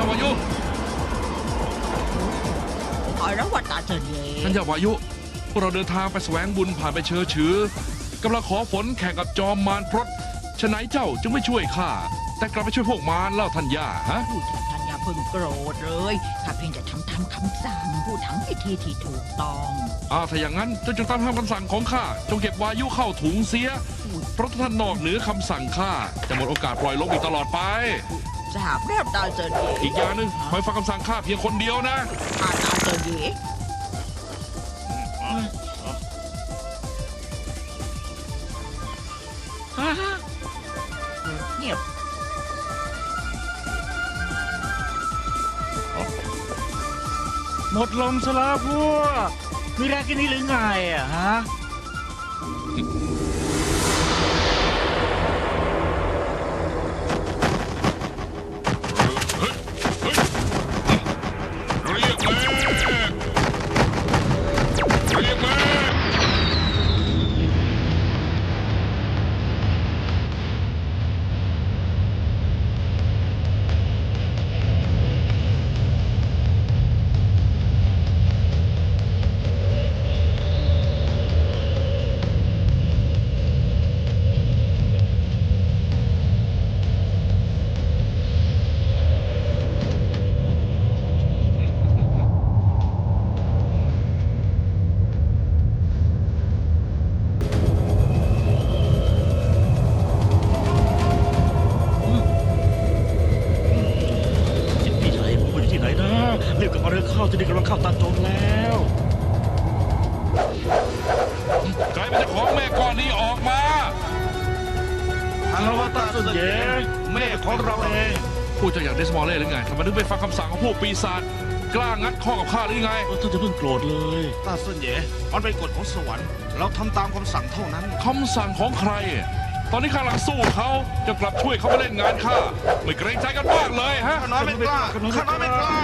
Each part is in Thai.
ญาวายุขอรับว่าตาเจเย่ท่านยาวายุ พวกเราเดินทางไปแสวงบุญผ่านไปเชอชือกำลังขอฝนแข่งกับจอมมารพรตฉะไหนเจ้าจึงไม่ช่วยข้า แต่กลับไปช่วยพวกมารเล่าท่านย่าฮะผู้จัดการอย่าเพิ่งโกรธเลยข้าเพียงจะทำตามคำสั่งผู้ทำพิธีที่ถูกต้องอ้าวถ้าอย่างนั้นเจ้าจงตามคำสั่งของข้า จงเก็บวายุเข้าถุงเสีย เพราะถ้าท่านนอกเหนือคำสั่งข้า จะหมดโอกาสปล่อยลมอีกตลอดไป ทราบแล้วตาเจเย่อีกอย่างหนึ่งคอยฟังคำสั่งข้าเพียงคนเดียวนะ อาตาเจเย่เงียบหมดลมซะแล้วพวกมีแรงแค่นี้หรือไงอะฮะ รีบกลับมาเรือเข้าที่นี่กำลังเข้าตาจงแล้วใครเป็นเจ้าของแม่ก้อนนี้ออกมาทางเราว่าตาสุดเย่แม่ของเราเองพูดเจะอยากได้สมอลเล่หรือไงทำไมถึงไปฟังคำสั่งของพวกปีศาจกล้างัดข้อกับข้าหรือไงท่านจะเพิ่งโกรธเลยตาเซินเหย่มันเป็นกฎของสวรรค์เราทำตามคำสั่งเท่านั้นคำสั่งของใครตอนนี้ข้ากำลังสู้เขาจะกลับช่วยเขามาเล่นงานข้าไม่เกรงใจกันบ้างเลยฮะข้าน้อยไม่กล้าข้าน้อยไม่กล้า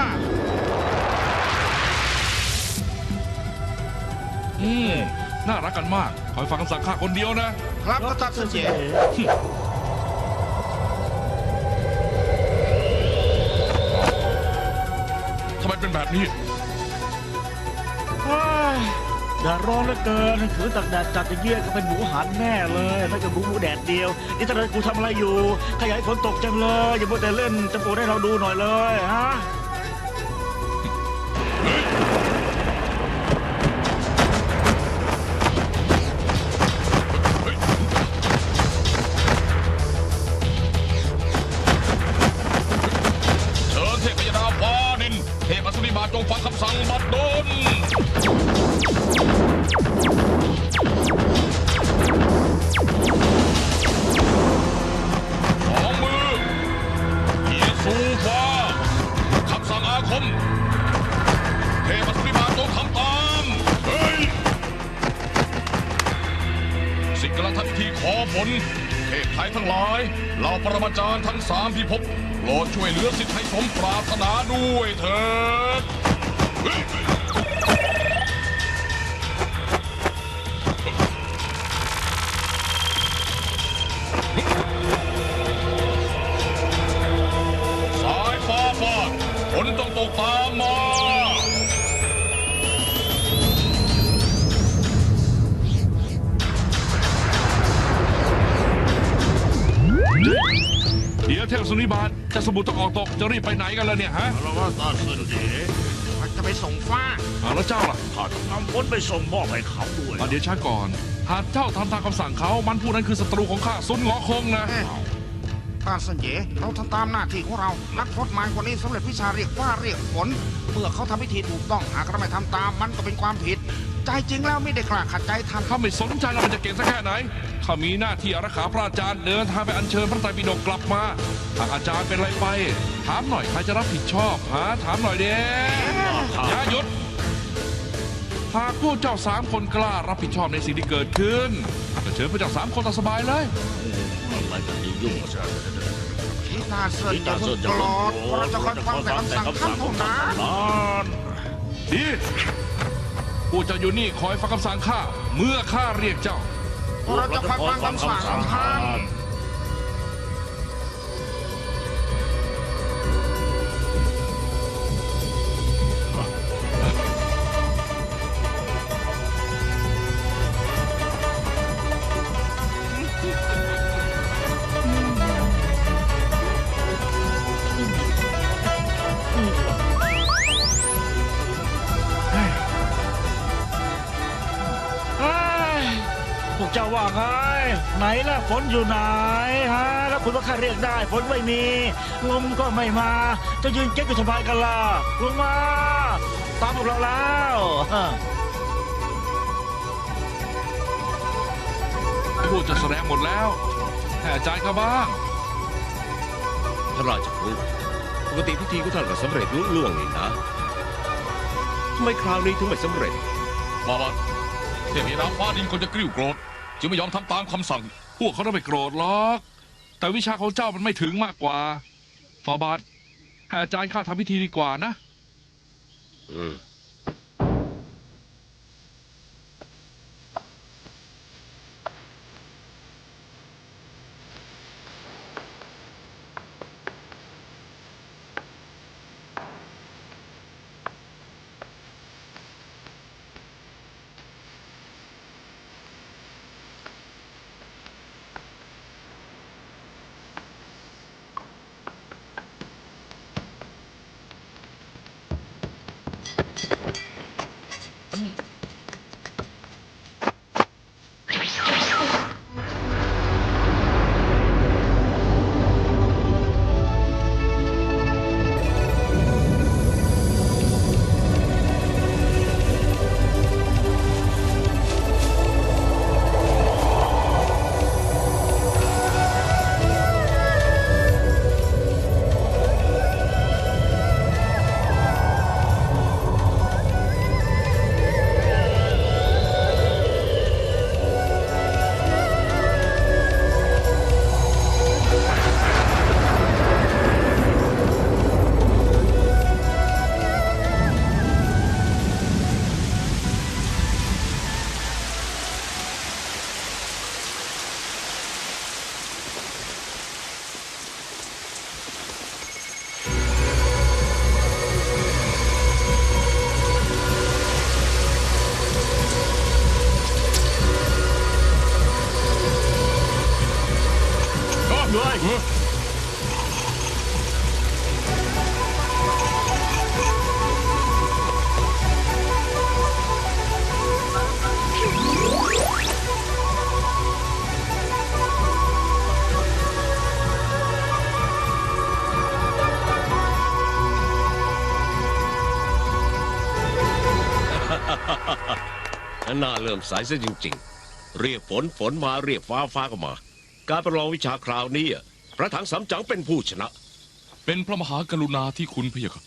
อืมน่ารักกันมากคอยฟังคำสั่งข้าคนเดียวนะ ครับตาเซินเหย่ทำไมเป็นแบบนี้ว้ายแดดร้อนเหลือเกินถือตักแดดจัดอย่างเงี้ยก็เป็นหมูหันแน่เลยไม่ก็หมูหมูแดดเดียว นี่ตอนนี้กูทำอะไรอยู่ ขยายฝนตกจังเลย อย่ามัวแต่เล่นจะปูให้เราดูหน่อยเลยฮะ จงฟังคำสั่งบัดดลสองมือเหยียดสูฟ้าคำสั่งอาคม เทพสุริมาจงทำตาม เฮ้ย สิทธิ์กำลังทำพิธีขอผล เทพไทยทั้งหลายเหล่าปรมาจารย์ทั้งสามพิภพโปรดช่วยเหลือสิทธิ์ให้สมปรารถนาด้วยเถิด สายฟ้าฟาดฝนต้องตกตามมา เดี๋ยวเทพสุนิบาตจะสมุทรต้องออกตกจะรีบไปไหนกันแล้วเนี่ยฮะ เราว่าตาเซินเหย่มันจะ ไปส่งฟ้าอ้าวแล้วเจ้าล่ะข้าต้องนำฝนไปส่งมอบให้เขาด้วยอะเดี๋ยวช้าก่อน หากเจ้าทำตามคำสั่งเขา มันผู้นั้นคือศัตรูของข้าซุนหงอคงนะเอ๊ะตาเซินเหย่เราทำตามหน้าที่ของเรา นักพรตมารคนนี้สำเร็จวิชาเรียกว่าเรียกฝนเมื่อเขาทำพิธีถูกต้องหากเราไม่ทำตามมันก็เป็นความผิด ใจจริงแล้วไม่ได้กล้าขัดใจท่านข้าไม่สนใจเรามันจะเก่งสักแค่ไหนข้ามีหน้าที่อารักขาพระอาจารย์เดินทางไปอัญเชิญพระไตรปิฎกกลับมาหากอาจารย์เป็นอะไรไป ถามหน่อยใครจะรับผิดชอบหาถามหน่อยเด้ อย่าหยุด หากพวกเจ้าสามคนกล้ารับผิดชอบในสิ่งที่เกิดขึ้นก็เชิญพวกเจ้าสามคนตามสบายเลย อะไรกันนี่ยุ่งกับฉันที่ตาเซินอย่าเพิ่งโกรธเพราะเราจะคอยฟังแต่คำสั่งท่านเท่านั้นนั้นดีผู้เจ้าอยู่นี่คอยฟังคำสั่งข้า เมื่อข้าเรียกเจ้า เพราะเราจะคอยฟังคำสั่งท่านน ล่ะฝนอยู่ไหนฮะแล้วคุณว่าข้าเรียกได้ฝนไม่มีลมก็ไม่มาจะยืนเก๊กอยู่สบายกันล่ะลงมาตามพวกเราแล้วฮะผู้จะแสดงหมดแล้วให้อาจารย์เข้าบ้างพระราชครูปกติพิธีของท่านก็สำเร็จลุล่วงนี่นะทำไมคราวนี้ถึงไม่สำเร็จบาบาเทพนางฟ้าดินคนจะกริ้วโกรธจึงไม่ยอมทำตามคำสั่ง พวกเขาต้องไปโกรธหรอก แต่วิชาของเจ้ามันไม่ถึงมากกว่าฟาบาทให้อาจารย์ข้าทำพิธีดีกว่านะ อืม น่าเริ่มสายซะจริง ๆ เรียกฝนฝนมาเรียกฟ้าฟ้าก็มา การประลองวิชาคราวนี้อะพระถังสำจังเป็นผู้ชนะ เป็นพระมหากรุณาที่คุณพะยะค่ะ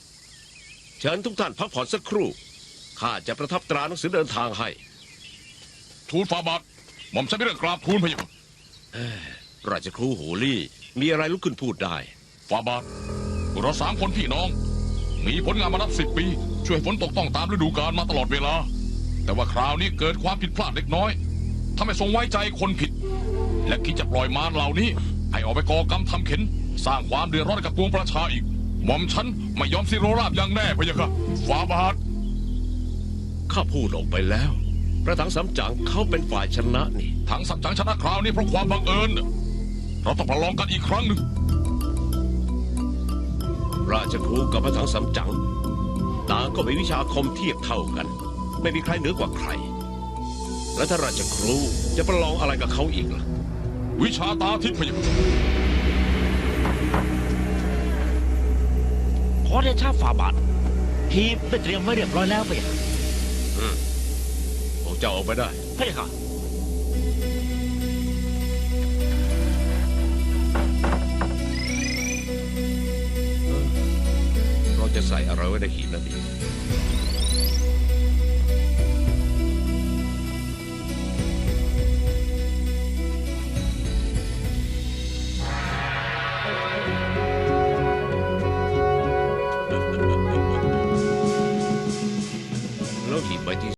เชิญทุกท่านพักผ่อนสักครู่ ข้าจะประทับตราหนังสือเดินทางให้ ทูลฟาบาทหม่อมฉันไม่เรื่องกราบทูลพะยะค่ะราชครูโหลี่มีอะไรลุกขึ้นพูดได้ฟาบาทพวกเราสามคนพี่น้อง มีผลงานมานับสิบปี ช่วยฝนตกต้องตามฤดูกาลมาตลอดเวลา แต่ว่าคราวนี้เกิดความผิดพลาดเล็กน้อยทำให้ทรงไว้ใจคนผิด และคิดจะปล่อยมารเหล่านี้ ให้ออกไปก่อกรรมทำเข็น สร้างความเดือดร้อนให้กับปวงประชาอีก หม่อมฉันไม่ยอมสิโรราบอย่างแน่พะยะค่ะฟาบาทข้าพูดออกไปแล้ว พระถังสำจังเขาเป็นฝ่ายชนะนี่ทั้งสับจังชนะคราวนี้เพราะความบังเอิญเราต้องประลองกันอีกครั้งหนึ่ง ราชครูกับพระถังสำจังต่างก็มีวิชาอาคมเทียบเท่ากัน ไม่มีใครเหนือกว่าใคร แล้วถ้าราชครูจะประลองอะไรกับเขาอีกล่ะ วิชาตาทิพย์พะยะค่ะขอเดชะฝ่าบาททีมได้เตรียมไว้เรียบร้อยแล้วไปะค่ะพวกเจ้าออกไปได้พะยะค่ะเราจะใส่อะไรไว้ในหีบนั้นดี